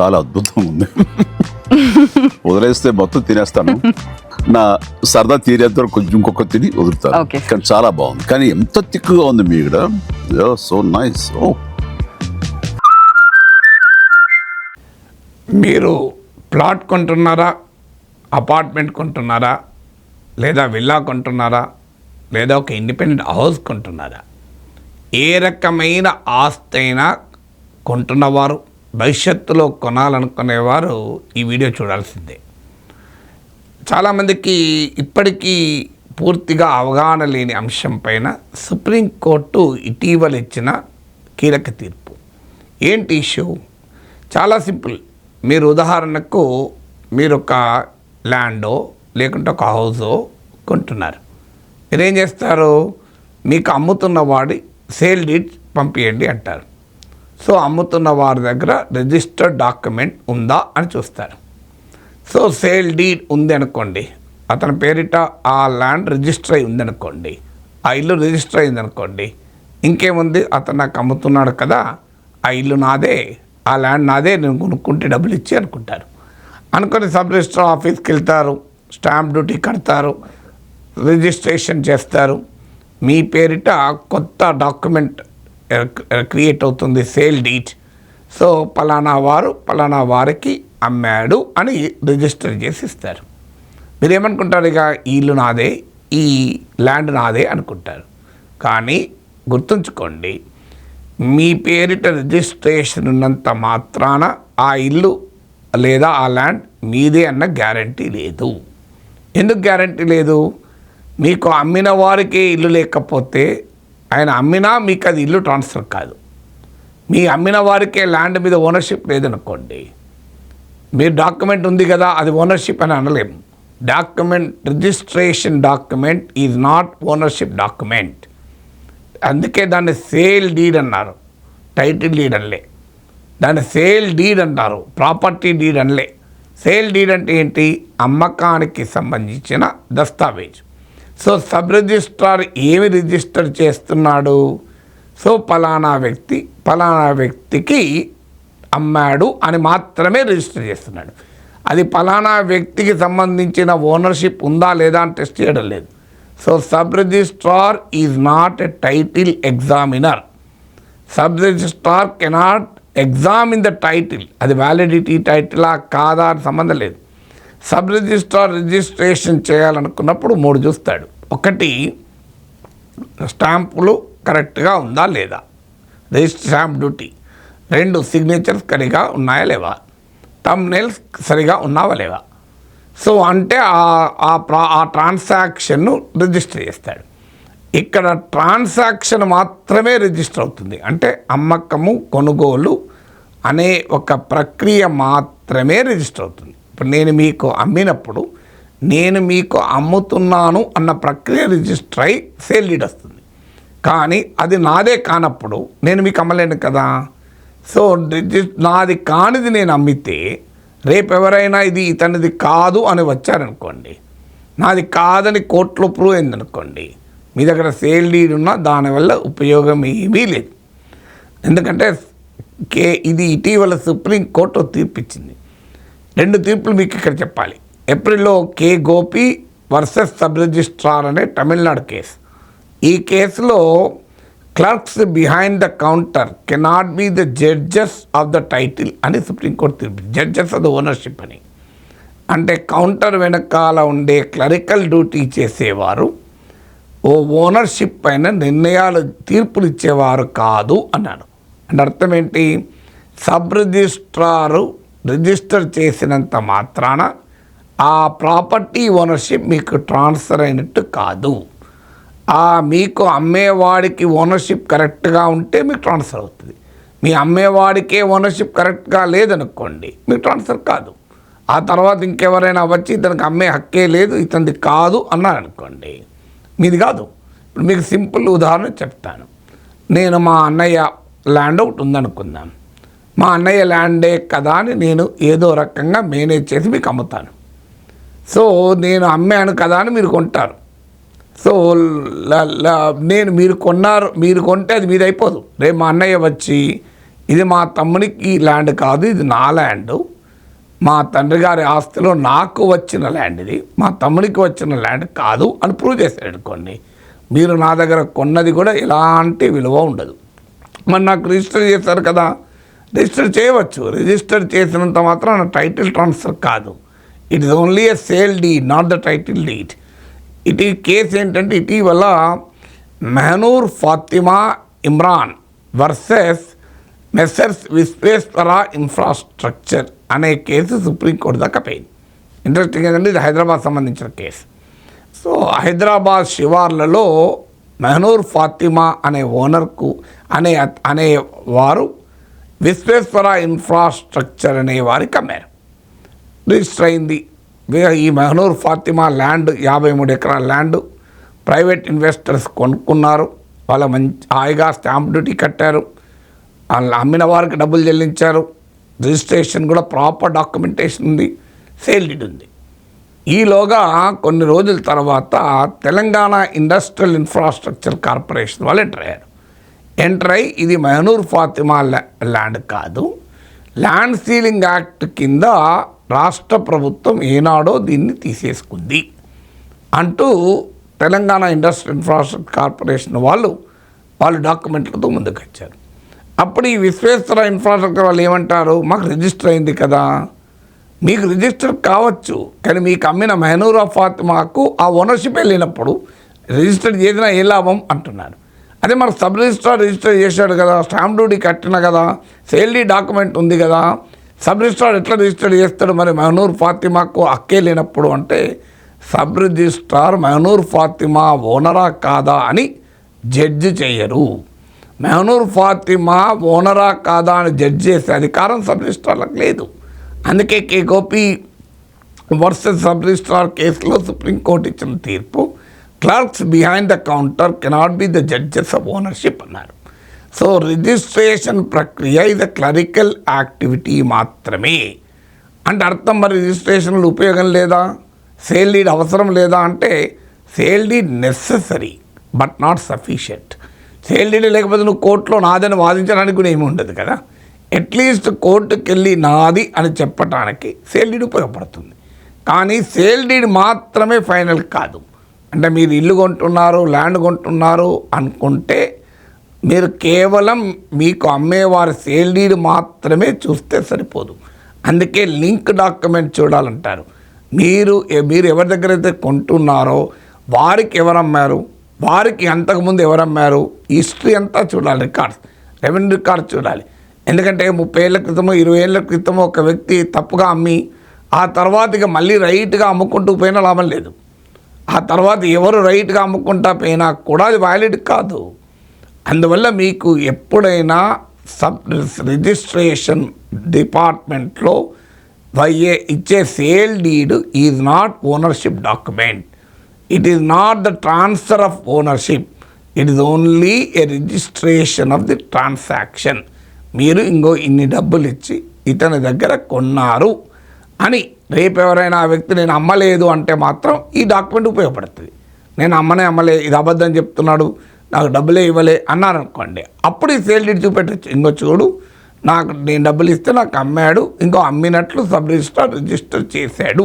చాలా అద్భుతంగా ఉంది. వదిలేస్తే మొత్తం తినేస్తాను. నా సరదా తీరేంత వరకు కొంచెం ఇంకొక తిని వదులుతాను. కానీ చాలా బాగుంది. కానీ ఎంత తిక్కుగా ఉంది మీ ఇక్కడ? So nice. ఓ. మీరు ప్లాట్ కొంటున్నారా? అపార్ట్మెంట్ కొంటున్నారా? లేదా విల్లా కొంటున్నారా? లేదా ఒక ఇండిపెండెంట్ హౌస్ కొంటున్నారా? ఏ రకమైన ఆస్తి అయినా కొంటున్నవారు భవిష్యత్తులో కొనాలనుకునేవారు ఈ వీడియో చూడాల్సిందే. చాలామందికి ఇప్పటికీ పూర్తిగా అవగాహన లేని అంశం పైన సుప్రీంకోర్టు ఇటీవల ఇచ్చిన కీలక తీర్పు. ఏంటి ఇష్యూ? చాలా సింపుల్. మీరు ఉదాహరణకు మీరు ఒక ల్యాండో లేకుంటే ఒక హౌసో కొంటున్నారు. మీరేం చేస్తారు? మీకు అమ్ముతున్న వాడి సేల్ డీట్ పంపించండి అంటారు. సో అమ్ముతున్న వారి దగ్గర రిజిస్టర్డ్ డాక్యుమెంట్ ఉందా అని చూస్తారు. సో సేల్ డీడ్ ఉంది అనుకోండి అతని పేరిట ఆ ల్యాండ్ రిజిస్టర్ అయి ఉందనుకోండి ఆ ఇల్లు రిజిస్టర్ అయిందనుకోండి ఇంకేముంది? అతను నాకు అమ్ముతున్నాడు కదా ఆ ఇల్లు నాదే ఆ ల్యాండ్ నాదే నేను కొనుక్కుంటే డబ్బులు ఇచ్చి అనుకుంటారు. అనుకుని సబ్ రిజిస్టర్ ఆఫీస్కి వెళ్తారు స్టాంప్ డ్యూటీ కడతారు రిజిస్ట్రేషన్ చేస్తారు. మీ పేరిట కొత్త డాక్యుమెంట్ క్రియేట్ అవుతుంది సేల్ డీట్. సో పలానా వారు పలానా వారికి అమ్మాడు అని రిజిస్టర్ చేసి ఇస్తారు. మీరు ఏమనుకుంటారు ఇక ఇల్లు నాదే ఈ ల్యాండ్ నాదే అనుకుంటారు. కానీ గుర్తుంచుకోండి మీ పేరిట రిజిస్ట్రేషన్ ఉన్నంత మాత్రాన ఆ ఇల్లు లేదా ఆ ల్యాండ్ మీదే అన్న గ్యారంటీ లేదు. ఎందుకు గ్యారంటీ లేదు? మీకు అమ్మిన వారికే ఇల్లు లేకపోతే ఆయన అమ్మినా మీకు అది ఇల్లు ట్రాన్స్ఫర్ కాదు. మీ అమ్మిన వారికే ల్యాండ్ మీద ఓనర్షిప్ లేదనుకోండి మీరు డాక్యుమెంట్ ఉంది కదా అది ఓనర్షిప్ అని అనలేము document registration document is not ownership document. అందుకే దాన్ని సేల్ డీడ్ అన్నారు. టైటిల్ డీడ్ అనలే. దాన్ని సేల్ డీడ్ అంటారు ప్రాపర్టీ డీడ్ అనలే. సేల్ డీడ్ అంటే ఏంటి? అమ్మకానికి సంబంధించిన దస్తావేజ్. సో సబ్ రిజిస్ట్రార్ ఏమి రిజిస్టర్ చేస్తున్నాడు? సో పలానా వ్యక్తి పలానా వ్యక్తికి అమ్మాడు అని మాత్రమే రిజిస్టర్ చేస్తున్నాడు. అది పలానా వ్యక్తికి సంబంధించిన ఓనర్షిప్ ఉందా లేదా అని టెస్ట్ చేయడం లేదు. So sub registrar is not a title examiner. Sub registrar cannot examine the title. అది వ్యాలిడిటీ టైటిలా కాదా అని సంబంధం లేదు. సబ్ రిజిస్ట్రార్ రిజిస్ట్రేషన్ చేయాలనుకున్నప్పుడు మూడు చూస్తాడు. ఒకటి స్టాంపులు కరెక్ట్గా ఉందా లేదా? Register stamp duty. రెండు సిగ్నేచర్స్ సరిగా ఉన్నాయా లేవా? తమ్ నెయిల్స్ సరిగా ఉన్నావా లేవా? సో అంటే ఆ- ఆ ప్రా ఆ ట్రాన్సాక్షన్ను రిజిస్టర్ చేస్తాడు. ఇక్కడ ట్రాన్సాక్షన్ మాత్రమే రిజిస్టర్ అవుతుంది. అంటే అమ్మకము కొనుగోలు అనే ఒక ప్రక్రియ మాత్రమే రిజిస్టర్ అవుతుంది. ఇప్పుడు నేను మీకు అమ్మినప్పుడు నేను మీకు అమ్ముతున్నాను అన్న ప్రక్రియ రిజిస్టర్ అయి సేల్ డీడ్ వస్తుంది. కానీ అది నాదే కానప్పుడు నేను మీకు అమ్మలేను కదా. సో రిజి నాది కానిది నేను అమ్మితే రేపు ఎవరైనా ఇది ఇతనిది కాదు అని వచ్చారనుకోండి. నాది కాదని కోర్టులో ప్రూవ్ అయిందనుకోండి. మీ దగ్గర సేల్ డీడ్ ఉన్నా దానివల్ల ఉపయోగం ఏమీ లేదు. ఎందుకంటే కే ఇది ఇటీవల సుప్రీంకోర్టు తీర్పు తీర్పిచ్చింది. రెండు తీర్పులు మీకు ఇక్కడ చెప్పాలి. ఏప్రిల్లో K Gopi versus sub registrar అనే తమిళనాడు కేసు. ఈ కేసులో clerks behind the counter cannot be the judges of the title అని సుప్రీంకోర్టు తీర్పు. జడ్జెస్ ఆఫ్ ద ఓనర్షిప్ అని. అంటే కౌంటర్ వెనకాల ఉండే క్లరికల్ డ్యూటీ చేసేవారు. ఓ ఓనర్షిప్ పైన నిర్ణయాలు తీర్పులు ఇచ్చేవారు కాదు అన్నాడు. అంటే అర్థం ఏంటి? సబ్ రిజిస్ట్రారు రిజిస్టర్ చేసినంత మాత్రాన ఆ ప్రాపర్టీ ఓనర్షిప్ మీకు ట్రాన్స్ఫర్ అయినట్టు కాదు. ఆ మీకు అమ్మేవాడికి ఓనర్షిప్ కరెక్ట్గా ఉంటే మీకు ట్రాన్స్ఫర్ అవుతుంది. మీ అమ్మేవాడికే ఓనర్షిప్ కరెక్ట్గా లేదనుకోండి మీకు ట్రాన్స్ఫర్ కాదు. ఆ తర్వాత ఇంకెవరైనా వచ్చి ఇతనికి అమ్మే హక్కే లేదు ఇతనిది కాదు అన్నారనుకోండి మీది కాదు. ఇప్పుడు మీకు సింపుల్ ఉదాహరణ చెప్తాను. నేను మా అన్నయ్య ల్యాండ్ ఒకటి ఉందనుకుందాం. మా అన్నయ్య ల్యాండే కదా అని నేను ఏదో రకంగా మేనేజ్ చేసి మీకు అమ్ముతాను. సో నేను అమ్మాను కదా అని మీరు కొంటారు. సో ల- ల- నేను మీరు కొన్నారు మీరు కొంటే అది మీది అయిపోదు. రేపు మా అన్నయ్య వచ్చి ఇది మా తమ్మునికి ల్యాండ్ కాదు ఇది నా ల్యాండ్. మా తండ్రి గారి ఆస్తిలో నాకు వచ్చిన ల్యాండ్ ఇది మా తమ్మునికి వచ్చిన ల్యాండ్ కాదు అని ప్రూవ్ చేశాడు కొన్ని మీరు నా దగ్గర కొన్నది కూడా ఎలాంటి విలువ ఉండదు. మరి నాకు రిజిస్టర్ చేశారు కదా రిజిస్టర్ చేయవచ్చు. రిజిస్టర్ చేసినంత మాత్రం టైటిల్ ట్రాన్స్ఫర్ కాదు. It is only a sale deed not the title deed ఇటు కేసు ఏంటంటే ఇటీవల Mehnoor Fatima Imran versus messrs Vishweshwara infrastructure అనే కేసు సుప్రీంకోర్టు దాకా పోయింది. ఇంట్రెస్టింగ్ ఏంటంటే ఇది హైదరాబాద్ సంబంధించిన కేసు. సో హైదరాబాద్ శివార్లలో మెహనూర్ ఫాతిమా అనే ఓనర్కు అనే అనే వారు విశ్వేశ్వర ఇన్ఫ్రాస్ట్రక్చర్ అనే వారికి అమ్మారు. రిజిస్టర్ అయింది. ఈ మెహనూర్ ఫాతిమా ల్యాండ్ యాభై మూడు ఎకరాల ల్యాండ్ ప్రైవేట్ ఇన్వెస్టర్స్ కొనుక్కున్నారు. వాళ్ళ మంచి హాయిగా స్టాంప్ డ్యూటీ కట్టారు. వాళ్ళు అమ్మిన వారికి డబ్బులు చెల్లించారు. రిజిస్ట్రేషన్ కూడా ప్రాపర్ డాక్యుమెంటేషన్ ఉంది. సేల్ డీడ్ ఉంది. ఈలోగా కొన్ని రోజుల తర్వాత తెలంగాణ ఇండస్ట్రియల్ ఇన్ఫ్రాస్ట్రక్చర్ కార్పొరేషన్ వాళ్ళు ఎంటర్ అయ్యారు. ఎంటర్ అయ్యి ఇది మహనూర్ ఫాతిమా ల్యాండ్ కాదు. ల్యాండ్ సీలింగ్ యాక్ట్ కింద రాష్ట్ర ప్రభుత్వం ఏనాడో దీన్ని తీసేసుకుంది. అంటూ తెలంగాణ ఇండస్ట్రీ ఇన్ఫ్రాస్ట్రక్చర్ కార్పొరేషన్ వాళ్ళు వాళ్ళు డాక్యుమెంట్లతో ముందుకొచ్చారు. అప్పుడు ఈ విశ్వేశ్వర ఇన్ఫ్రాస్ట్రక్చర్ వాళ్ళు ఏమంటారు? మాకు రిజిస్టర్ అయింది కదా. మీకు రిజిస్టర్ కావచ్చు కానీ మీకు అమ్మిన మెహనూరా ఫాతిమాకు ఆ ఓనర్షిప్ వెళ్ళినప్పుడు రిజిస్టర్ చేసిన ఏ లాభం? అంటున్నారు. అదే మన సబ్ రిజిస్ట్రార్ రిజిస్టర్ చేశాడు కదా స్టాంప్ డ్యూటీ కట్టిన కదా సేల్డీ డాక్యుమెంట్ ఉంది కదా సబ్ రిజిస్ట్రార్ ఎట్లా రిజిస్టర్ చేస్తాడు మరి మెహనూర్ ఫాతిమాకు హక్కే లేనప్పుడు అంటే సబ్ రిజిస్ట్రార్ మహనూర్ ఫాతిమా ఓనరా కాదా అని జడ్జి చేయరు. మెహనూర్ ఫాతిమా ఓనరా కాదా అని జడ్జి చేసే అధికారం సబ్ రిజిస్ట్రార్లకు లేదు. అందుకే K Gopi versus sub registrar కేసులో సుప్రీంకోర్టు ఇచ్చిన తీర్పు clerks behind the counter cannot be the judges of ownership అన్నారు. సో రిజిస్ట్రేషన్ ప్రక్రియ ఇది క్లరికల్ యాక్టివిటీ మాత్రమే. అంటే అర్థం మరి రిజిస్ట్రేషన్లు ఉపయోగం లేదా? సేల్ డీడ్ అవసరం లేదా అంటే sale deed necessary but not sufficient sale deed లేకపోతే నువ్వు కోర్టులో నాదని వాదించడానికి కూడా ఏమి ఉండదు కదా? అట్లీస్ట్ కోర్టుకి వెళ్ళి నాది అని చెప్పటానికి సేల్ డీడ్ ఉపయోగపడుతుంది. కానీ సేల్ డీడ్ మాత్రమే ఫైనల్ కాదు. అంటే మీరు ఇల్లు కొంటున్నారు ల్యాండ్ కొంటున్నారు అనుకుంటే మీరు కేవలం మీకు అమ్మేవారి సేల్ డీడ్ మాత్రమే చూస్తే సరిపోదు. అందుకే లింక్ డాక్యుమెంట్ చూడాలంటారు. మీరు మీరు ఎవరి దగ్గర అయితే కొంటున్నారో వారికి ఎవరు అమ్మారు వారికి అంతకుముందు ఎవరు అమ్మారు హిస్టరీ అంతా చూడాలి రికార్డ్స్ రెవెన్యూ రికార్డ్స్ చూడాలి. ఎందుకంటే ముప్పై ఏళ్ళ క్రితమో ఇరవై ఏళ్ళ క్రితమో ఒక వ్యక్తి తప్పుగా అమ్మి ఆ తర్వాత ఇక మళ్ళీ రైట్గా అమ్ముకుంటూ పోయినా లాభం లేదు. ఆ తర్వాత ఎవరు రైట్గా అమ్ముకుంటా పోయినా కూడా అది వ్యాలిడ్ కాదు. అందువల్ల మీకు ఎప్పుడైనా సబ్ రిజిస్ట్రేషన్ డిపార్ట్మెంట్లో వయ్యే ఇచ్చే sale deed is not ownership document. It is not the transfer of ownership. It is only a registration of the transaction. మీరు ఇంకో ఇన్ని డబ్బులు ఇచ్చి ఇతని దగ్గర కొన్నారు అని రేపు ఎవరైనా ఆ వ్యక్తి నేను అమ్మలేదు అంటే మాత్రం ఈ డాక్యుమెంట్ ఉపయోగపడుతుంది. నేను అమ్మనే అమ్మలే ఇది అబద్ధం చెప్తున్నాడు నాకు డబ్బులే ఇవ్వలే అన్నారు అనుకోండి అప్పుడు ఈ సేల్ డీడ్ చూపెట్టచ్చు. ఇంకో చూడు నాకు నేను డబ్బులు ఇస్తే నాకు అమ్మాడు ఇంకో అమ్మినట్లు సబ్ రిజిస్టర్ రిజిస్టర్ చేశాడు.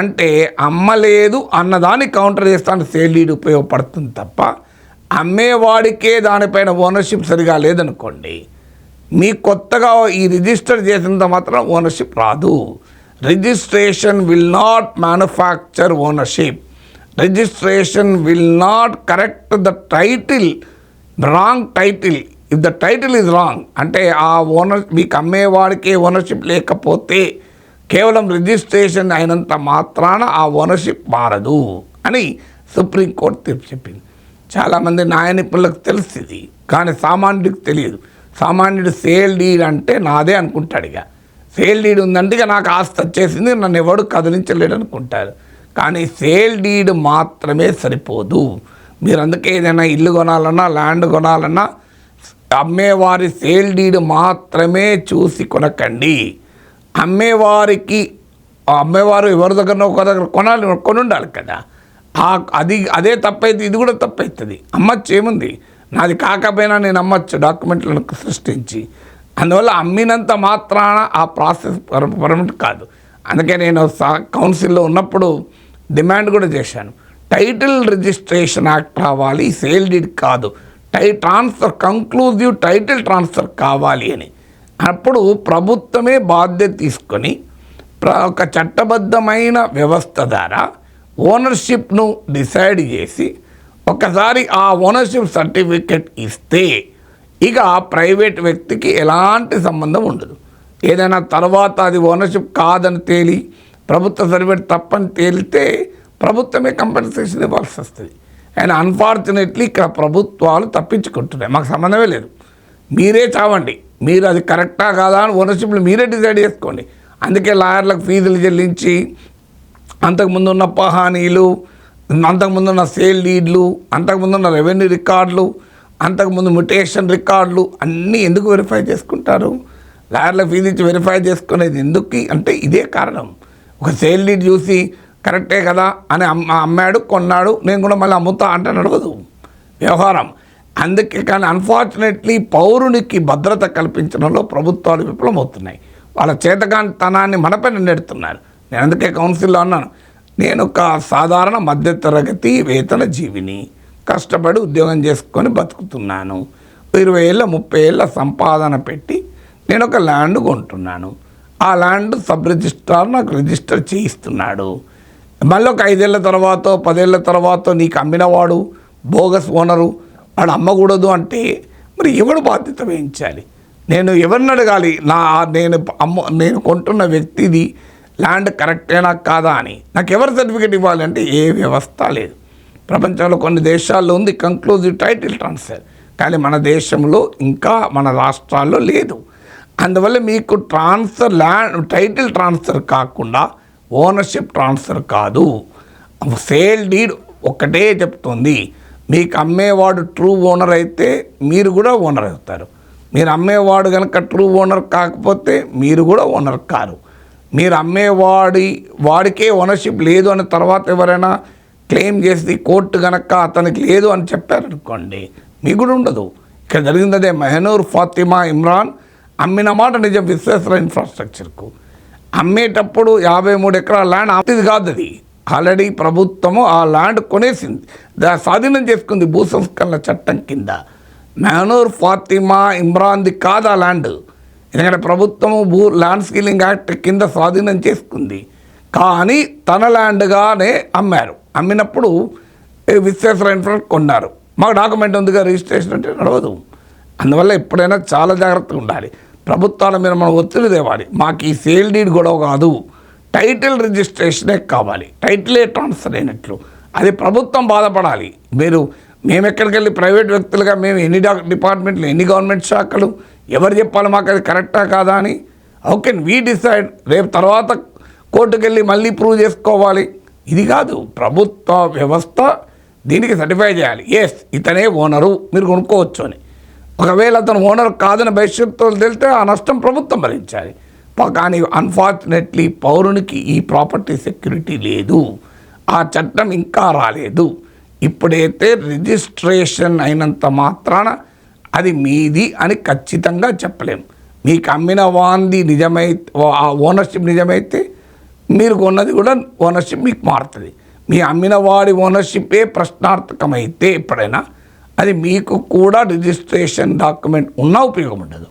అంటే అమ్మలేదు అన్నదాన్ని కౌంటర్ చేస్తాను సేల్ డీడ్ ఉపయోగపడుతుంది తప్ప అమ్మేవాడికే దానిపైన ఓనర్షిప్ సరిగా లేదనుకోండి మీ కొత్తగా ఈ రిజిస్టర్ చేసినంత మాత్రం ఓనర్షిప్ రాదు. Registration will not manufacture ownership registration will not correct the title wrong title if the title is wrong అంటే ఆ ఓనర్ మీకు అమ్మేవాడికి ఓనర్షిప్ లేకపోతే కేవలం రిజిస్ట్రేషన్ అయినంత మాత్రాన ఆ ఓనర్షిప్ మారదు అని సుప్రీంకోర్టు తీర్పు చెప్పింది. చాలామంది న్యాయ నిపుణులకు తెలుస్తుంది కానీ సామాన్యుడికి తెలియదు. సామాన్యుడు సేల్ డీల్ అంటే నాదే అనుకుంటాడు ఇక. సేల్ డీడ్ ఉందంటే ఇక నాకు ఆస్తి వచ్చేసింది నన్ను ఎవడు కదిలించలేడు అనుకుంటారు కానీ సేల్ డీడ్ మాత్రమే సరిపోదు. మీరు అందుకే ఏదైనా ఇల్లు కొనాలన్నా ల్యాండ్ కొనాలన్నా అమ్మేవారి సేల్ డీడ్ మాత్రమే చూసి కొనకండి. అమ్మేవారికి అమ్మేవారు ఎవరి దగ్గర ఒక దగ్గర కొనాలి కొని ఉండాలి కదా. ఆ అది అదే తప్పైతే ఇది కూడా తప్పవుతుంది అమ్మచ్చు ఏముంది నాది కాకపోయినా నేను అమ్మచ్చు డాక్యుమెంట్లను సృష్టించి. అందువల్ల అమ్మినంత మాత్రాన ఆ ప్రాసెస్ పర్మనెంట్ కాదు. అందుకే నేను కౌన్సిల్లో ఉన్నప్పుడు డిమాండ్ కూడా చేశాను. టైటిల్ రిజిస్ట్రేషన్ యాక్ట్ రావాలి సేల్ డీడ్ కాదు. Tie transfer conclusive title transfer కావాలి అని. అప్పుడు ప్రభుత్వమే బాధ్యత తీసుకొని ప్ర- ఒక చట్టబద్ధమైన వ్యవస్థ ద్వారా ఓనర్షిప్ను డిసైడ్ చేసి ఒకసారి ఆ ఓనర్షిప్ సర్టిఫికెట్ ఇస్తే ఇక ప్రైవేట్ వ్యక్తికి ఎలాంటి సంబంధం ఉండదు. ఏదైనా తర్వాత అది ఓనర్షిప్ కాదని తేలి ప్రభుత్వ సర్వేట్ తప్పని తేలితే ప్రభుత్వమే కంపెన్సేషన్ ఇవ్వాల్సి వస్తుంది. అండ్ అన్ఫార్చునేట్లీ ఇక్కడ ప్రభుత్వాలు తప్పించుకుంటున్నాయి. మాకు సంబంధమే లేదు. మీరే చావండి. మీరు అది కరెక్టా కాదా అని ఓనర్షిప్లు మీరే డిసైడ్ చేసుకోండి. అందుకే లాయర్లకు ఫీజులు చెల్లించి అంతకుముందు ఉన్న పహానీలు అంతకుముందు ఉన్న సేల్ లీడ్లు అంతకుముందు ఉన్న రెవెన్యూ రికార్డులు అంతకుముందు మ్యుటేషన్ రికార్డులు అన్నీ ఎందుకు వెరిఫై చేసుకుంటారు? లాయర్ల ఫీజు ఇచ్చి వెరిఫై చేసుకునేది ఎందుకు? అంటే ఇదే కారణం. ఒక సేల్ డీడ్ చూసి కరెక్టే కదా అని అమ్మ అమ్మాడు కొన్నాడు నేను కూడా మళ్ళీ అమ్ముతా అంటే నడవదు. వ్యవహారం. అందుకే కానీ అన్ఫార్చునేట్లీ పౌరునికి భద్రత కల్పించడంలో ప్రభుత్వాలు విఫలమవుతున్నాయి. వాళ్ళ చేతకాంతనాన్ని మనపైన నెడుతున్నారు. నేను అందుకే కౌన్సిల్లో అన్నాను. నేను ఒక సాధారణ మధ్యతరగతి వేతన జీవిని. కష్టపడి ఉద్యోగం చేసుకొని బతుకుతున్నాను. ఇరవై ఏళ్ళ ముప్పై ఏళ్ళ సంపాదన పెట్టి నేను ఒక ల్యాండ్ కొంటున్నాను. ఆ ల్యాండ్ సబ్ రిజిస్ట్రార్ నాకు రిజిస్టర్ చేయిస్తున్నాడు. మళ్ళీ ఒక ఐదేళ్ళ తర్వాత పదేళ్ళ తర్వాత నీకు అమ్మినవాడు బోగస్ ఓనరు వాడు అమ్మకూడదు అంటే మరి ఎవడు బాధ్యత వహించాలి? నేను ఎవరిని అడగాలి? నా నేను అమ్మ నేను కొంటున్న వ్యక్తిది ల్యాండ్ కరెక్టేనా కాదా అని. నాకు ఎవరు సర్టిఫికేట్ ఇవ్వాలి అంటే ఏ వ్యవస్థ లేదు. ప్రపంచంలో కొన్ని దేశాల్లో ఉంది కంక్లూజివ్ టైటిల్ ట్రాన్స్ఫర్ కానీ మన దేశంలో ఇంకా మన రాష్ట్రాల్లో లేదు. అందువల్ల మీకు ట్రాన్స్ఫర్ ల్యాండ్ టైటిల్ ట్రాన్స్ఫర్ కాకుండా ఓనర్షిప్ ట్రాన్స్ఫర్ కాదు. సేల్ డీడ్ ఒక్కటే చెప్తుంది. మీకు అమ్మేవాడు ట్రూ ఓనర్ అయితే మీరు కూడా ఓనర్ అవుతారు. మీరు అమ్మేవాడు కనుక ట్రూ ఓనర్ కాకపోతే మీరు కూడా ఓనర్ కారు. మీరు అమ్మేవాడి వాడికే ఓనర్షిప్ లేదు అనే తర్వాత ఎవరైనా క్లెయిమ్ చేసి కోర్టు కనుక అతనికి లేదు అని చెప్పారనుకోండి మీకు కూడా ఉండదు ఇక్కడ జరిగింది అదే మెహనూర్ ఫాతిమా ఇమ్రాన్ అమ్మిన మాట నిజం విశ్వేశ్వర ఇన్ఫ్రాస్ట్రక్చర్కు అమ్మేటప్పుడు యాభై మూడు ఎకరాల ల్యాండ్ ఇది కాదు అది. ఆల్రెడీ ప్రభుత్వము ఆ ల్యాండ్ కొనేసింది. దా స్వాధీనం చేసుకుంది భూ సంస్కరణ చట్టం కింద. మెహనూర్ ఫాతిమా ఇమ్రాన్ది కాదు ఆ ల్యాండ్ ఎందుకంటే ప్రభుత్వము భూ ల్యాండ్ స్కీలింగ్ యాక్ట్ కింద స్వాధీనం చేసుకుంది. కానీ తన ల్యాండ్గానే అమ్మారు. అమ్మినప్పుడు విశ్వేశ్వర ఇన్ఫ్రా కొన్నారు. మాకు డాక్యుమెంట్ ఉందిగా రిజిస్ట్రేషన్ అంటే నడవదు. అందువల్ల ఎప్పుడైనా చాలా జాగ్రత్తగా ఉండాలి. ప్రభుత్వాల మీద మనం ఒత్తిడి తేవాలి. మాకు ఈ సేల్ డీడ్ గొడవ కాదు. టైటిల్ రిజిస్ట్రేషనే కావాలి. టైటిలే ట్రాన్స్ఫర్ అయినట్లు. అది ప్రభుత్వం బాధపడాలి. మీరు మేము ఎక్కడికి వెళ్ళి ప్రైవేట్ వ్యక్తులుగా మేము ఎన్ని డా- డిపార్ట్మెంట్లు ఎన్ని గవర్నమెంట్ శాఖలు ఎవరు చెప్పాలి మాకు అది కరెక్టా కాదా అని. Okay we decide. రేపు తర్వాత కోర్టుకెళ్ళి మళ్ళీ ప్రూవ్ చేసుకోవాలి. ఇది కాదు ప్రభుత్వ వ్యవస్థ దీనికి సర్టిఫై చేయాలి. ఎస్ ఇతనే ఓనరు మీరు కొనుక్కోవచ్చు అని. ఒకవేళ అతను ఓనర్ కాదని భవిష్యత్తులో తెలితే ఆ నష్టం ప్రభుత్వం భరించాలి. కానీ అన్ఫార్చునేట్లీ పౌరునికి ఈ ప్రాపర్టీ సెక్యూరిటీ లేదు. ఆ చట్టం ఇంకా రాలేదు. ఇప్పుడైతే రిజిస్ట్రేషన్ అయినంత మాత్రాన అది మీది అని ఖచ్చితంగా చెప్పలేం. మీకు అమ్మిన వాంది నిజమై ఆ ఓనర్షిప్ నిజమైతే మీరు కొన్నది కూడా ఓనర్షిప్ మీకు మారుతుంది. మీ అమ్మిన వాడి ఓనర్షిప్పే ప్రశ్నార్థకమైతే ఎప్పుడైనా అది మీకు కూడా రిజిస్ట్రేషన్ డాక్యుమెంట్ ఉన్నా ఉపయోగం ఉండదు.